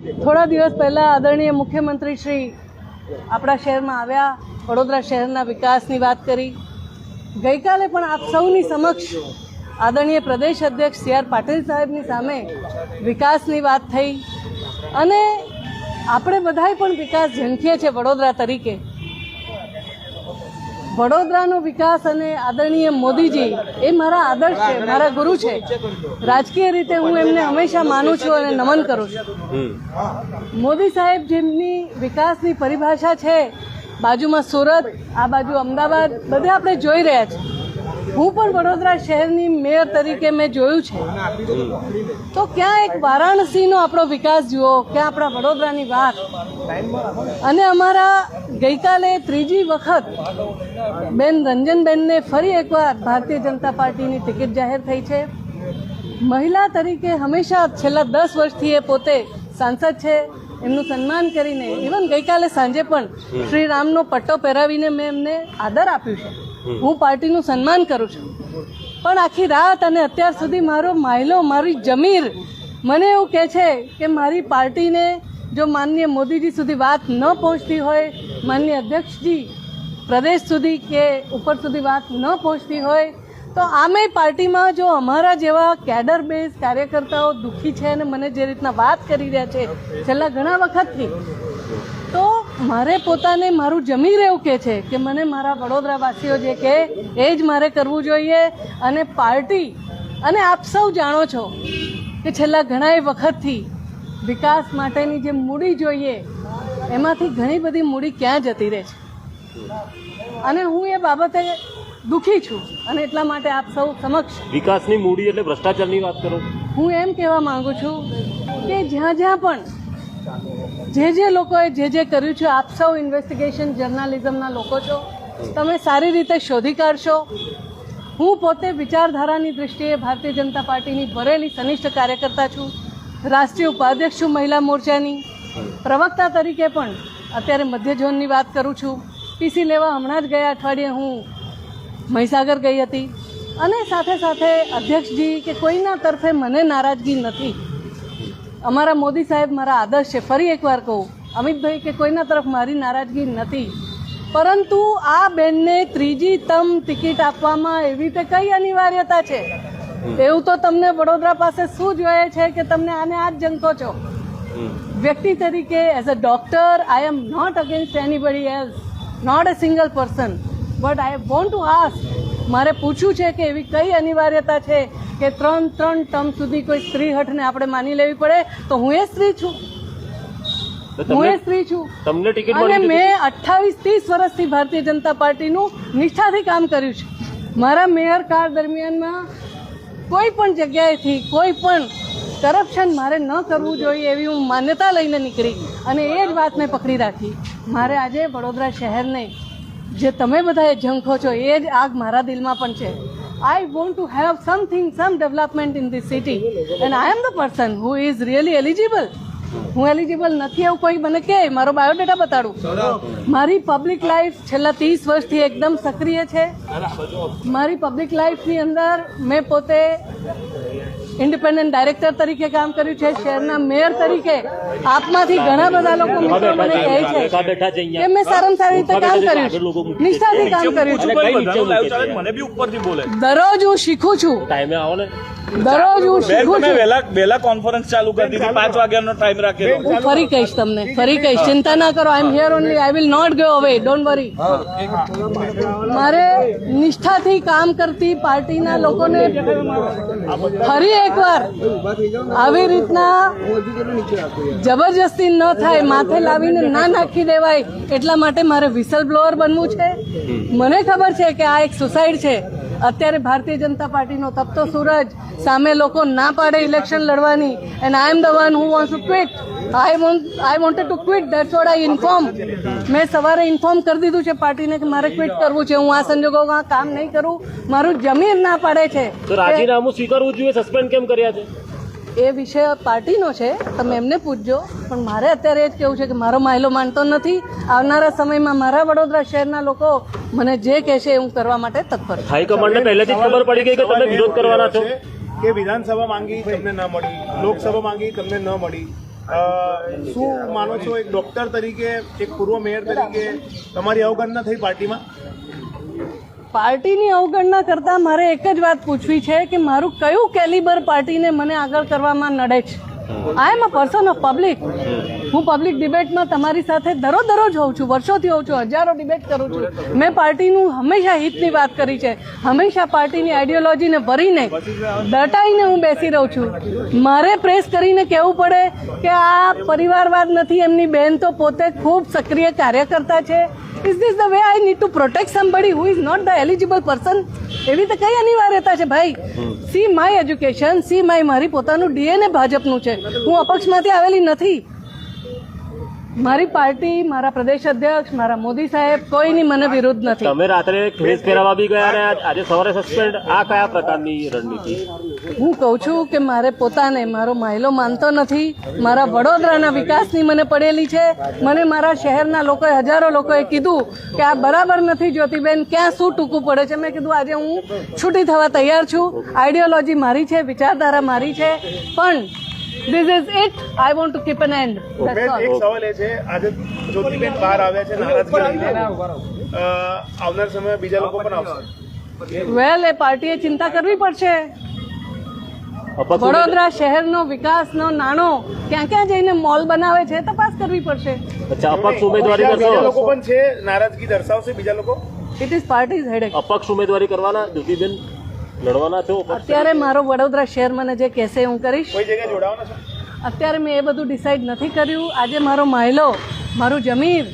થોડા દિવસ પહેલા આદરણીય મુખ્યમંત્રી શ્રી આપણા શહેરમાં આવ્યા, વડોદરા શહેરના વિકાસની વાત કરી. ગઈકાલે પણ આપ સૌની સમક્ષ આદરણીય પ્રદેશ અધ્યક્ષ સી આર પાટીલ સાહેબની સામે વિકાસની વાત થઈ. અને આપણે બધાએ પણ વિકાસ ઝંખીએ છીએ વડોદરા તરીકે. વડોદરાનો વિકાસ અને આદરણીય મોદીજી એ મારા આદર્શ છે મારા ગુરુ છે. રાજકીય રીતે હું એમને હંમેશા માનું છું અને નમન કરું છું. મોદી સાહેબ જેમની વિકાસની પરિભાષા છે બાજુમાં સુરત આ બાજુ અમદાવાદ બધે આપણે જોઈ રહ્યા છીએ. હું પણ વડોદરા શહેરની મેયર તરીકે મેં જોયું છે. તો ક્યાં એક વારાણસીનો આપણો વિકાસ જુઓ ક્યાં આપણા વડોદરાની વાત. અને અમારા ગઈકાલે ત્રીજી વખત બેન રંજનબેનને ફરી એકવાર ભારતીય જનતા પાર્ટીની ટિકિટ જાહેર થઈ છે. મહિલા તરીકે હંમેશા છેલ્લા દસ વર્ષથી એ પોતે સાંસદ છે. એમનું સન્માન કરીને ઇવન ગઈકાલે સાંજે પણ શ્રી રામનો પટ્ટો પહેરાવીને મેં એમને આદર આપ્યું છે. હું પાર્ટીનું સન્માન કરું છું. પણ આખી રાત અને અત્યાર સુધી મારો માયલો, મારી જમીર મને એવું કહે છે કે મારી પાર્ટીને જો માનનીય મોદીજી સુધી વાત ન પહોંચતી હોય, માનનીય અધ્યક્ષજી પ્રદેશ સુધી કે ઉપર સુધી વાત ન પહોંચતી હોય, તો આમે પાર્ટીમાં જો અમારા જેવા કેડર બેઝ કાર્યકર્તાઓ દુઃખી છે અને મને જે રીતના વાત કરી રહ્યા છે છેલ્લા ઘણા વખતથી, તો મારે પોતાને મારું જમી રહેવું કે છે? કે મને મારા વડોદરાવાસીઓ જે કે એ જ મારે કરવું જોઈએ અને પાર્ટી અને આપ સૌ જાણો છો કે છેલ્લા ઘણાય વખતથી વિકાસ માટેની જે મૂડી જોઈએ એમાંથી ઘણી બધી મૂડી ક્યાં જતી રહે છે? અને હું એ બાબતે દુઃખી છું અને એટલા માટે આપ સૌ સમક્ષ વિકાસની મૂડી એટલે ભ્રષ્ટાચારની વાત કરો. હું એમ કહેવા માંગુ છું કે જ્યાં જ્યાં પણ જે જે લોકોએ જે જે કર્યું છે, આપ સૌ ઇન્વેસ્ટિગેશન જર્નાલિઝમના લોકો છો. તમે સારી રીતે શોધી કાઢશો. હું પોતે વિચારધારાની દૃષ્ટિએ ભારતીય જનતા પાર્ટીની ભરેલી સનિષ્ઠ કાર્યકર્તા છું. રાષ્ટ્રીય ઉપાધ્યક્ષ છું મહિલા મોરચાની. પ્રવક્તા તરીકે પણ અત્યારે મધ્ય ઝોનની વાત કરું છું. પીસી લેવા હમણાં જ ગયા અઠવાડિયે હું મહીસાગર ગઈ હતી. અને સાથે સાથે અધ્યક્ષજી કે કોઈના તરફે મને નારાજગી નથી. અમારા મોદી સાહેબ મારા આદર્શ છે. ફરી એકવાર કહું અમિતભાઈ કે કોઈના તરફ મારી નારાજગી નથી. પરંતુ આ બેનને ત્રીજી તમ ટિકિટ આપવામાં એવી રીતે કઈ અનિવાર્યતા છે? એવું તો તમને વડોદરા પાસે શું જોઈએ છે કે તમને આને આ જ જંકો છો વ્યક્તિ તરીકે as a doctor I am not against anybody else not a single person but I want to ask મારે પૂછવું છે કે એવી કઈ અનિવાર્યતા છે? કે ત્રણ ત્રણ ટર્મ સુધી કોઈ સ્ત્રી હઠને આપણે માની લેવી પડે તો હું એ સ્ત્રી છું. હું એ સ્ત્રી છું. તમને ટિકિટ અને મેં અઠ્ઠાવીસ ત્રીસ વર્ષથી ભારતીય જનતા પાર્ટીનું નિષ્ઠાથી કામ કર્યું છે. મારા મેયર કાળ દરમિયાનમાં કોઈ પણ જગ્યાએથી કોઈ પણ કરપ્શન મારે ન કરવું જોઈએ એવી હું માન્યતા લઈને નીકળી અને એ જ વાત મેં પકડી રાખી. મારે આજે વડોદરા શહેરને જે તમે બધા ઝંખો છો એ જ આગ મારા દિલમાં પણ છે. I want to have something some development in this city and I am the person who is really eligible. હું એલિજિબલ નથી એવું કોઈ મને કે, મારો બાયોડેટા બતાડું. મારી પબ્લિક લાઈફ છેલ્લા ત્રીસ વર્ષથી એકદમ સક્રિય છે. મારી પબ્લિક લાઈફની અંદર મેં પોતે ઇન્ડિપેન્ડન્ટ ડાયરેક્ટર તરીકે કામ કર્યું છે શહેરના મેયર તરીકે. આપમાંથી ઘણા બધા લોકો મિત્રો મને કહે છે બેઠા છે અહીંયા. કે મેં સારામાં સારી રીતે કામ કર્યું છે. નિષ્ઠાથી કામ કર્યું છે. દરરોજ હું શીખું છું. ટાઈમે આવો ને. દરરોજ હું શીખું છું. વહેલા વહેલા કોન્ફરન્સ ચાલુ કરી દીધી પાંચ વાગ્યાનો ટાઈમ રાખેલો. હું ફરી કહીશ તમને ફરી કહીશ. ચિંતા ના કરો I am here only I will not go away don't worry મારે નિષ્ઠાથી કામ કરતી પાર્ટીના લોકોને ફરી એકવાર આવી રીતના જબરજસ્તી ન થાય, માથે લાવીને ના નાખી દેવાય એટલા માટે મારે વિસલ બ્લોઅર બનવું છે. મને ખબર છે કે આ એક સુસાઇડ છે. અત્યારે ભારતીય જનતા પાર્ટીનો તપતો સૂરજ, સામે લોકો ના પાડે ઇલેક્શન લડવાની and I am the one who wants to quit I want I wanted to quit that's what I inform મેં સવારે ઇન્ફોર્મ કરી દીધું છે પાર્ટીને કે મારે ક્વિટ કરવું છે, હું આ સંજોગોમાં કામ નહીં કરું, મારું જમીન ના પાડે છે. રાજીનામું સ્વીકારવું જોઈએ સસ્પેન્ડ કેમ કર્યા છે? એ વિષય પાર્ટીનો છે તમે એમને પૂછજો. પણ મારે અત્યારે એ જ કહેવું છે કે મારો માયલો માનતો નથી. આવનારા સમયમાં મારા વડોદરા શહેરના લોકો મને જે કહેશે એ હું કરવા માટે તત્પર છું. હાઈકમાન્ડને પહેલેથી ખબર પડી ગઈ કે તમે વિરોધ કરવાના છો. કે વિધાનસભા માંગી તમને ન મળી લોકસભા માંગી તમને ન મળી. શું માનો છો એક ડોક્ટર તરીકે એક પૂર્વ મેયર તરીકે તમારી અવગણના થઈ પાર્ટીમાં? પાર્ટીની અવગણના કરતા મારે એક જ વાત પૂછવી છે કે મારું કયું કેલિબર પાર્ટીને મને આગળ કરવામાં નડે છે? I am a person of public હું. પબ્લિક ડિબેટમાં તમારી સાથે દરો દરરોજ હોઉં છું વર્ષોથી હોઉં છું હજારો ડિબેટ કરું છું. મેં પાર્ટીનું હંમેશા હિતની વાત કરી છે. હંમેશા પાર્ટીની આઈડિયોલોજીને ભરીને દટાઈને હું બેસી રહું છું. મારે પ્રેસ કરીને કહેવું પડે કે આ પરિવારવાદ નથી એમની બહેન તો પોતે ખૂબ સક્રિય કાર્યકર્તા છે. Is this the way I need to protect somebody who is not the eligible person એવી તો કઈ અનિવાર્યતા છે? ભાઈ see my education see my મારી પોતાનું ડીએનએ ભાજપનું છે. હું અપક્ષમાંથી આવેલી નથી. મારી પાર્ટી મારા પ્રદેશ અધ્યક્ષ મારા મોદી સાહેબ કોઈની મને વિરુદ્ધ નથી. તમે રાત્રે ખેસ ફેરવવા બી ગયા રહ્યા આજે સવારે સસ્પેન્ડ આ કયા પ્રકારની રણનીતિ? હું કહું છું કે મારે પોતાને મારો માયલો માનતો નથી. મારા વડોદરાના વિકાસની મને પડેલી છે. મને મારા શહેરના લોકોએ હજારો લોકોએ કીધું કે આ બરાબર નથી જ્યોતિબેન ક્યાં શું ટૂંકું પડે છે? મેં કીધું આજે હું છૂટી થવા તૈયાર છું. આઈડિયોલોજી મારી છે વિચારધારા મારી છે. પણ this is it I want to keep an and એક સવાલ એ છે. આજે જ્યોતિબેન બહાર આવ્યા છે નારાજગી આવનાર સમયમાં બીજા લોકો પણ આવશે. વેલ એ પાર્ટીએ ચિંતા કરવી પડશે. વડોદરા શહેરનો વિકાસનો નાણો ક્યાં ક્યાં જઈને મોલ બનાવે છે તપાસ કરવી પડશે. અચ્છા અપક્ષ ઉમેદવારી બીજા લોકો પણ છે નારાજગી દર્શાવશે બીજા લોકો. ઇટ ઇઝ પાર્ટીઝ હેડેક અપક્ષ ઉમેદવારી કરવાના જ્યોતિબેન? લડવાના છો? અત્યારે મારો વડોદરા શહેર મને જે કહેશે હું કરીશ. કોઈ જગ્યાએ જોડાવાના છો? અત્યારે મેં એ બધું ડિસાઈડ નથી કર્યું. આજે મારો માયલો મારું જમીન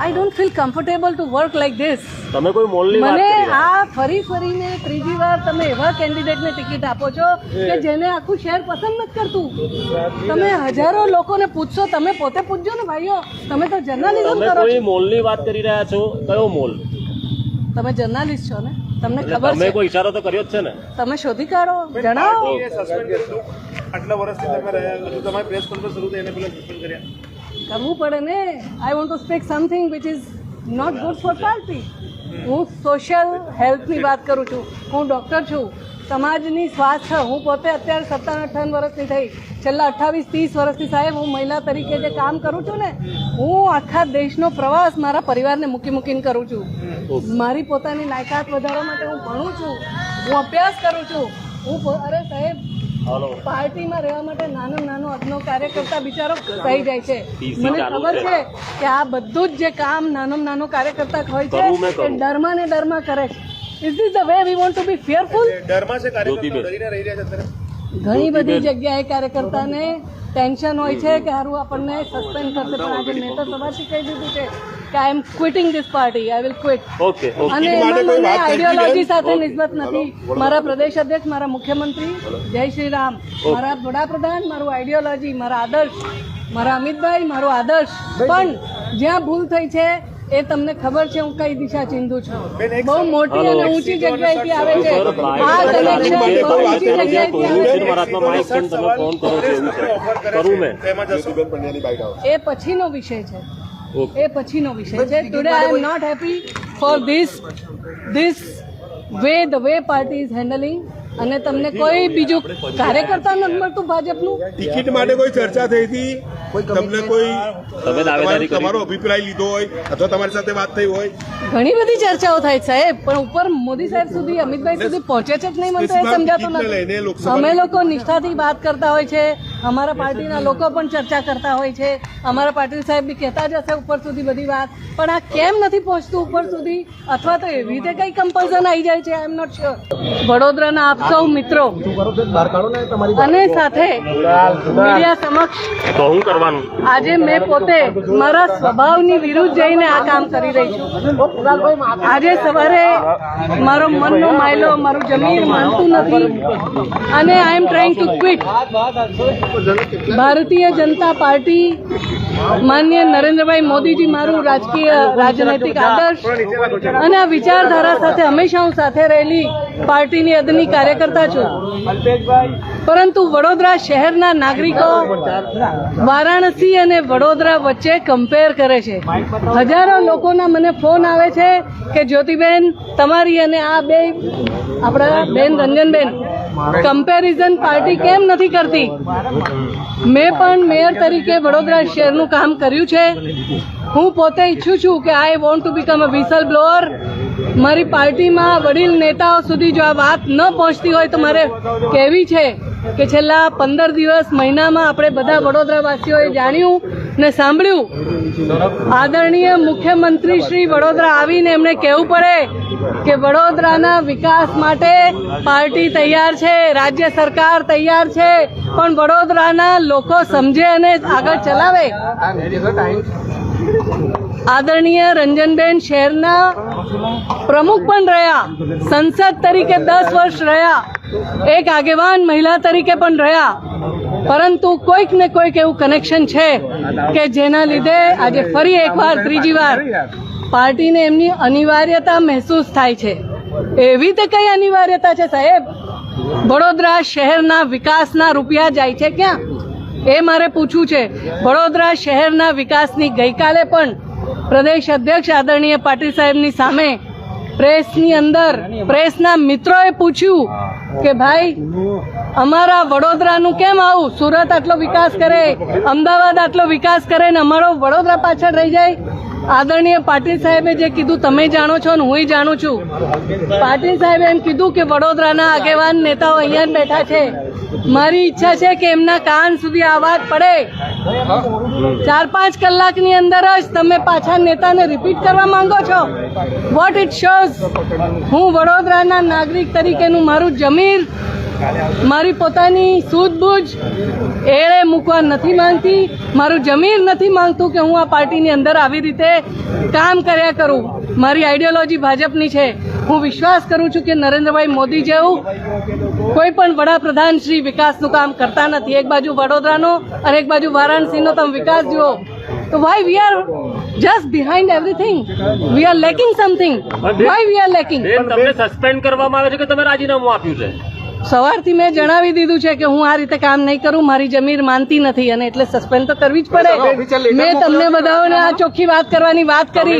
I don't feel comfortable to work like this તમે કોઈ મોલની મને આ ફરી ફરીને ત્રીજી વાર તમે એવા કેન્ડિડેટને ટિકિટ આપો છો કે જેને આખું શહેર પસંદ નથી કરતું. તમે હજારો લોકોને પૂછશો તમે પોતે પૂછજો ને ભાઈઓ. તમે તો જર્નલિઝમ કરો કોઈ છો. મોલની વાત કરી રહ્યા છો? કયો મોલ? તમે જર્નાલિસ્ટ છો ને? તમને ખબર છે? કોઈ ઈશારો તો કર્યો જ છે ને. તમે શોધી કાઢો જણાવો. આટલા વર્ષથી તમે રહ્યા તમારી પ્રેસ કોન્ફરન્સ શરૂ થઈ એને પેલા સસ્પેન્ડ કર્યા. કરવું પડે ને. I want to speak something which is not good for party. હું સોશિયલ હેલ્થની વાત કરું છું. હું ડૉક્ટર છું. સમાજની સ્વાસ્થ્ય હું પોતે અત્યારે સત્તાવન અઠાવન વર્ષની થઈ. છેલ્લા અઠ્ઠાવીસ ત્રીસ વર્ષથી સાહેબ હું મહિલા તરીકે જે કામ કરું છું ને હું આખા દેશનો પ્રવાસ મારા પરિવારને મૂકી મૂકીને કરું છું. મારી પોતાની લાયકાત વધારવા માટે હું ભણું છું. હું અભ્યાસ કરું છું. હું અરે સાહેબ પાર્ટીમાં રહેવા માટે નાનો નાનો અદનો કાર્યકર્તા બિચારો થઈ જાય છે. મને ખબર છે. કે આ બધું જ જે કામ નાનો નાનો કાર્યકર્તા હોય છે એ ડરમાં ને ડરમાં કરે છે. Is this the way we want to be fearful ડરમાં છે કાર્યકર્તા ડરીને રહી રહ્યા છે અત્યારે. ઘણી બધી જગ્યાએ કાર્યકર્તાને ટેન્શન હોય છે કે હારું આપણને સસ્પેન્ડ કરશે પણ આજે મેં તો સવારથી કહી દીધું છે કે I am quitting this party I will quit okay okay અને એમાં મને આઈડિયોલોજી સાથે નિસ્બત નથી. મારા પ્રદેશ અધ્યક્ષ મારા મુખ્યમંત્રી જય શ્રી રામ. મારા વડાપ્રધાન મારું આઈડિયોલોજી મારા આદર્શ મારા અમિતભાઈ મારો આદર્શ. પણ જ્યાં ભૂલ થઈ છે એ તમને ખબર છે હું કઈ દિશા ચિંધુ છું? બહુ મોટી અને ઊંચી જગ્યાએથી આવે છે. આ કનેક્શન બહુ ઊંચી જગ્યાએથી એ પછીનો વિષય છે. એ પછીનો વિષય છે. Today I am not happy for this this way the way party is handling અને તમને કોઈ બીજું કાર્યકર્તા નથી મળતું ભાજપનું? ટિકિટ માટે કોઈ ચર્ચા થઈ હતી? તમને કોઈ તમે દાવેદારી કરી તમારો અભિપ્રાય લીધો હોય અથવા તમારી સાથે વાત થઈ હોય. ઘણી બધી ચર્ચાઓ થાય સાહેબ પણ ઉપર મોદી સાહેબ સુધી અમિતભાઈ સુધી પહોંચે છે કે નહીં મને તો એ સમજાતું નથી. અમે લોકો નિષ્ઠાથી વાત કરતા હોય છે અમારા પાર્ટીના લોકો પણ ચર્ચા કરતા હોય છે. અમારા પાટીલ સાહેબ બી કહેતા જ હશે ઉપર સુધી બધી વાત. પણ આ કેમ નથી પહોંચતું ઉપર સુધી? અથવા તો એવી રીતે કઈ કમ્પલ્ઝન આવી જાય છે? આઈ એમ નોટ શ્યોર વડોદરાના આપ સૌ મિત્રો અને સાથે મીડિયા સમક્ષ કરવાનું. આજે મેં પોતે મારા સ્વભાવની વિરુદ્ધ જઈને આ કામ કરી રહી છું. આજે સવારે મારો મનનો માયલો મારું જમીન માનતું નથી. અને I am trying to quit Bharatiya Janata Party માન્ય નરેન્દ્રભાઈ મોદીજી મારું રાજકીય, રાજનૈતિક આદર્શ અને આ વિચારધારા સાથે હંમેશા હું સાથે રહેલી પાર્ટીની અદની કાર્યકર્તા છું. પરંતુ વડોદરા શહેરના નાગરિકો વારાણસી અને વડોદરા વચ્ચે કમ્પેર કરે છે. હજારો લોકોના મને ફોન આવે છે કે જ્યોતિબેન, તમારી અને આ બે, આપણા બેન રંજનબેન કમ્પેરિઝન પાર્ટી કેમ નથી કરતી? મેં પણ મેયર તરીકે વડોદરા શહેરનું કામ કર્યું છે. હું પોતે ઈચ્છું છું કે I want to become a whistle blower મારી પાર્ટીમાં વડીલ નેતાઓ સુધી જો આ વાત ન પહોંચતી હોય તો મારે કહેવી છે કે છેલ્લા પંદર દિવસ મહિનામાં આપણે બધા વડોદરાવાસીઓએ જાણ્યું ને સાંભળ્યું. આદરણીય મુખ્યમંત્રી શ્રી વડોદરા આવીને એમણે કહેવું પડે કે વડોદરાના વિકાસ માટે પાર્ટી તૈયાર છે, રાજ્ય સરકાર તૈયાર છે, પણ વડોદરાના લોકો સમજે અને આગળ ચલાવે. આદરણીય રંજનબેન શહેરના પ્રમુખ પણ રહ્યા, સંસદ તરીકે દસ વર્ષ રહ્યા, એક આગેવાન મહિલા તરીકે પણ રહ્યા. પરંતુ કોઈક ને કોઈક એવું કનેક્શન છે કે જેના લીધે આજે ફરી એકવાર, ત્રીજી વાર પાર્ટીને એમની અનિવાર્યતા મહેસૂસ થાય છે. એવી તો કઈ અનિવાર્યતા છે સાહેબ? વડોદરા શહેરના વિકાસના રૂપિયા જાય છે ક્યાં? એ મારે પૂછવું છે. વડોદરા શહેરના વિકાસની ગઈકાલે પણ પ્રદેશ અધ્યક્ષ આદરણીય પાટીલ સાહેબની સામે પ્રેસની અંદર પ્રેસના મિત્રોએ પૂછ્યું કે ભાઈ, અમારા વડોદરાનું કેમ આવું? સુરત આટલો વિકાસ કરે, અમદાવાદ આટલો વિકાસ કરે ને અમારો વડોદરા પાછળ રહી જાય? આદરણીય પાટીલ સાહેબે જે કીધું, તમે જાણો છો ને હું જાણું છું. પાટીલ સાહેબે એમ કીધું કે વડોદરાના આગેવાન નેતાઓ અહીંયા બેઠા છે. મારી ઈચ્છા છે કે એમના કાન સુધી આ વાત પડે. ચાર પાંચ કલાકની અંદર જ તમે પાછા નેતાને રિપીટ કરવા માંગો છો. વોટ ઇટ શોઝ હું વડોદરાના નાગરિક તરીકેનું મારું જમીર મારી પોતાની સૂઝબૂઝ એળે મૂકવા નથી માંગતી મારું જમીર નથી માંગતું કે હું આ પાર્ટીની અંદર આવી રીતે કામ કર્યા કરું. મારી આઈડિયોલોજી ભાજપની છે. હું વિશ્વાસ કરું છું કે નરેન્દ્રભાઈ મોદી જેવું કોઈ પણ વડાપ્રધાન શ્રી વિકાસનું કામ કરતા નથી. એક બાજુ વડોદરાનો અને એક બાજુ વારાણસીનો તમે વિકાસ જુઓ. તો why we are just behind everything we are lacking something why we are lacking તમને સસ્પેન્ડ કરવામાં આવે છે કે તમે રાજીનામું આપ્યું છે? સવારથી મેં જણાવી દીધું છે કે હું આ રીતે કામ નહીં કરું મારી જમીન માનતી નથી અને એટલે સસ્પેન્ડ તો કરવી જ પડે. મેં તમને બધાઓને આ ચોખ્ખી વાત કરવાની વાત કરી.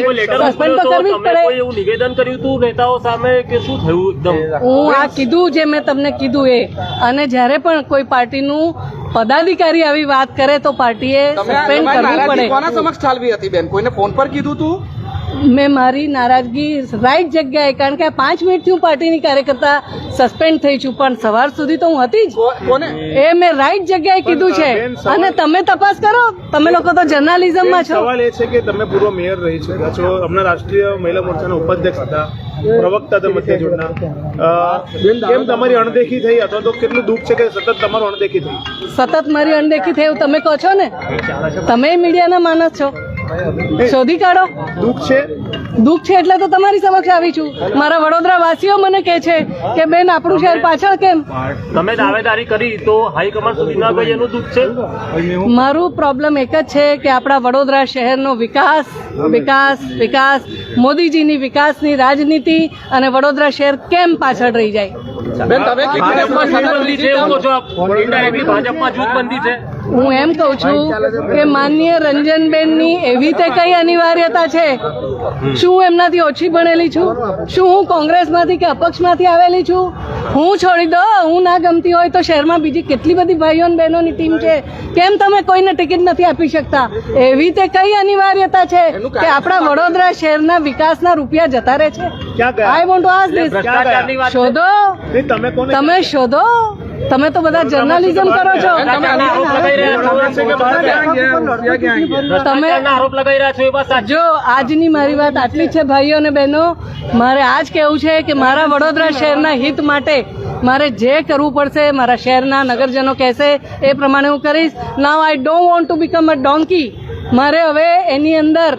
સસ્પેન્ડ તો કરવી જ પડે. એવું નિવેદન કર્યું હતું નેતાઓ સામે કે શું થયું એકદમ? હું આ કીધું જે મેં તમને કીધું એ. અને જ્યારે પણ કોઈ પાર્ટીનું પદાધિકારી આવી વાત કરે તો પાર્ટીએ સસ્પેન્ડ કરવું પડે. કોના સમક્ષ ચાલવી હતી બેન? કોઈને ફોન પર કીધું તું? મેં મારી નારાજગી રાઈટ જગ્યાએ કારણ કે આ પાંચ મિનિટથી હું પાર્ટીની કાર્યકર્તા સસ્પેન્ડ થઈ છું પણ સવાર સુધી તો હું હતી જ. એ મેં રાઈટ જગ્યાએ કીધું છે. અને તમે તપાસ કરો. તમે લોકો તો જર્નાલિઝમમાં છો. સવાલ એ છે કે તમે પૂર્વ મેયર રહી છે. છો હમણાં રાષ્ટ્રીય મહિલા મોરચાના ઉપાધ્યક્ષ હતા. પ્રવક્તા તમે જોડના. કેમ તમારી અણદેખી થઈ? અથવા તો કેટલું દુઃખ છે કે સતત તમારું અણદેખી થઈ? સતત મારી અણદેખી થઈ એવું તમે કહો છો ને? તમે મીડિયાના માણસ છો. શોધી કાઢો. દુઃખ છે? દુઃખ છે એટલે તો તમારી સમક્ષ આવી છું. મારા વડોદરા વાસીઓ મને કહે છે કે બેન આપણું શહેર પાછળ કેમ? તમે દાવેદારી કરી તો હાઈકમાન્ડ સુધી ના ગઈ એનું દુઃખ છે? મારું પ્રોબ્લેમ એક જ છે કે આપણા વડોદરા શહેરનો વિકાસ વિકાસ વિકાસ મોદીજીની વિકાસની રાજનીતિ અને વડોદરા શહેર કેમ પાછળ રહી જાય? બેન તમે ભાજપમાં જૂથબંધી છે. હું એમ કહું છું કે માનનીય રંજનબેનની એવી તે કઈ અનિવાર્યતા છે? શું એમનાથી ઓછી ભણેલી છું? શું હું કોંગ્રેસમાંથી કે અપક્ષમાંથી આવેલી છું? હું છોડી દો હું ના ગમતી હોય તો શહેરમાં બીજી કેટલી બધી ભાઈઓ અને બહેનોની ટીમ છે? કેમ તમે કોઈને ટિકિટ નથી આપી શકતા? એવી તે કઈ અનિવાર્યતા છે કે આપણા વડોદરા શહેરના વિકાસના રૂપિયા જતા રહે છે? I want to ask this. શોધો. તમે શોધો. તમે તો બધા જર્નલિઝમ કરો છો? તમે આરોપ લગાવી રહ્યા છો? જો આજની મારી વાત આટલી છે ભાઈઓ અને બહેનો. મારે આજ કહેવું છે કે મારા વડોદરા શહેરના હિત માટે મારે જે કરવું પડશે મારા શહેરના નગરજનો કહેશે એ પ્રમાણે હું કરીશ. Now I don't want to become a donkey મારે હવે એની અંદર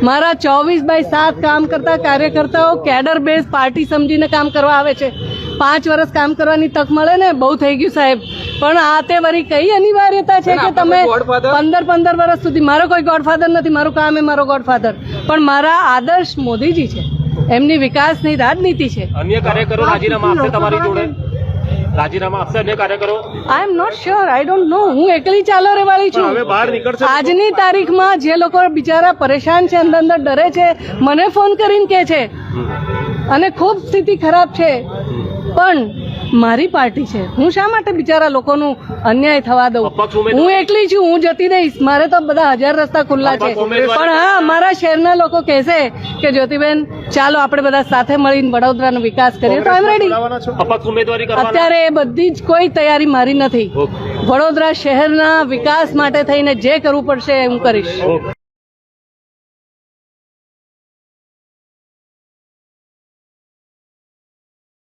મારા ચોવીસ બાય સાત કામ કરતા કાર્યકર્તાઓ કેડર બેઝ પાર્ટી સમજીને કામ કરવા આવે છે. પાંચ વર્ષ કામ કરવાની તક મળે ને બહુ થઈ ગયું સાહેબ. પણ આ તે વરી કઈ અનિવાર્યતા છે કે તમે પંદર પંદર વર્ષ સુધી મારો કોઈ ગોડફાધર નથી મારું કામ એ મારો ગોડફાધર પણ મારા આદર્શ મોદીજી છે. એમની વિકાસની રાજનીતિ છે. અન્ય કાર્યકરો રાજીનામા આપશે તમારી જોડે? રાજીનામા આપશે અન્ય કાર્યકરો? I am not sure I don't know હું એકલી ચાલો વાળી છું. હવે બહાર નીકળશે આજની તારીખમાં જે લોકો બિચારા પરેશાન છે અંદર અંદર ડરે છે મને ફોન કરીને કે છે. અને ખૂબ સ્થિતિ ખરાબ છે. પણ મારી પાર્ટી છે. હું શા માટે બિચારા લોકોનું અન્યાય થવા દઉં? હું એકલી છું હું જતી રહીશ. મારે તો બધા હજાર રસ્તા ખુલ્લા છે. પણ હા મારા શહેરના લોકો કહેશે કે જ્યોતિબેન ચાલો આપણે બધા સાથે મળીને વડોદરાનો વિકાસ કરીએ. તો એમ રેડી અત્યારે એ બધી જ કોઈ તૈયારી મારી નથી. વડોદરા શહેરના વિકાસ માટે થઈને જે કરવું પડશે એ હું કરીશ.